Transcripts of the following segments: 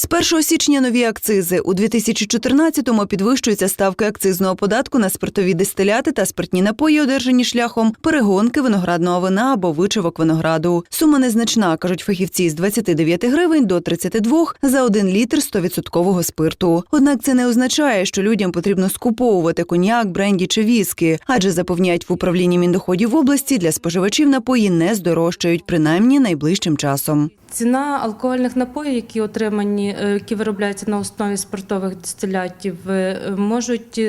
З 1 січня нові акцизи. У 2014-му підвищуються ставки акцизного податку на спиртові дистиляти та спиртні напої, одержані шляхом перегонки виноградного вина або вичавок винограду. Сума незначна, кажуть фахівці, з 29 гривень до 32 за один літр 100% спирту. Однак це не означає, що людям потрібно скуповувати коньяк, бренді чи віскі, адже запевняють в управлінні міндоходів області для споживачів напої не здорожчають, принаймні найближчим часом. Ціна алкогольних напоїв, які отримані, е, які виробляються на основі спиртових дистилятів, е, можуть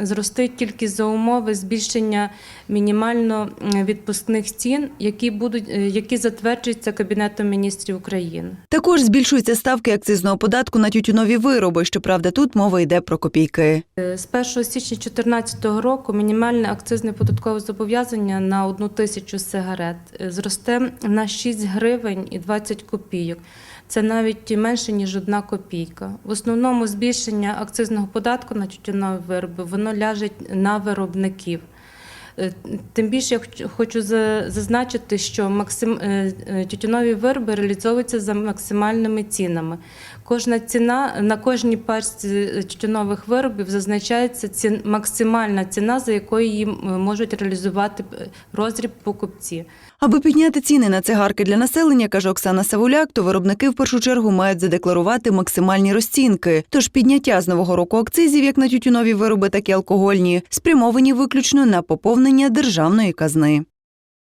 е, з- е, зрости тільки за умови збільшення мінімально відпускних цін, які будуть е, які затверджуються Кабінетом міністрів України. Також збільшуються ставки акцизного податку на тютюнові вироби. Щоправда, тут мова йде про копійки. Е, З 1 січня 2014 року мінімальне акцизне податкове зобов'язання на одну тисячу сигарет е, зросте на 6 гривень і 20 копійок. Це навіть менше ніж одна копійка. В основному збільшення акцизного податку на тютюнові вироби воно ляже на виробників. Е, Тим більше я хочу зазначити, що максим... е, е, тютюнові вироби реалізовуються за максимальними цінами. Кожна ціна на кожній пачці е, тютюнових виробів зазначається цін... максимальна ціна, за якою е, можуть реалізувати розріб покупці. Аби підняти ціни на цигарки для населення, каже Оксана Савуляк, то виробники в першу чергу мають задекларувати максимальні розцінки. Тож підняття з нового року акцизів, як на тютюнові вироби, так і алкогольні, спрямовані виключно на поповнення державної казни.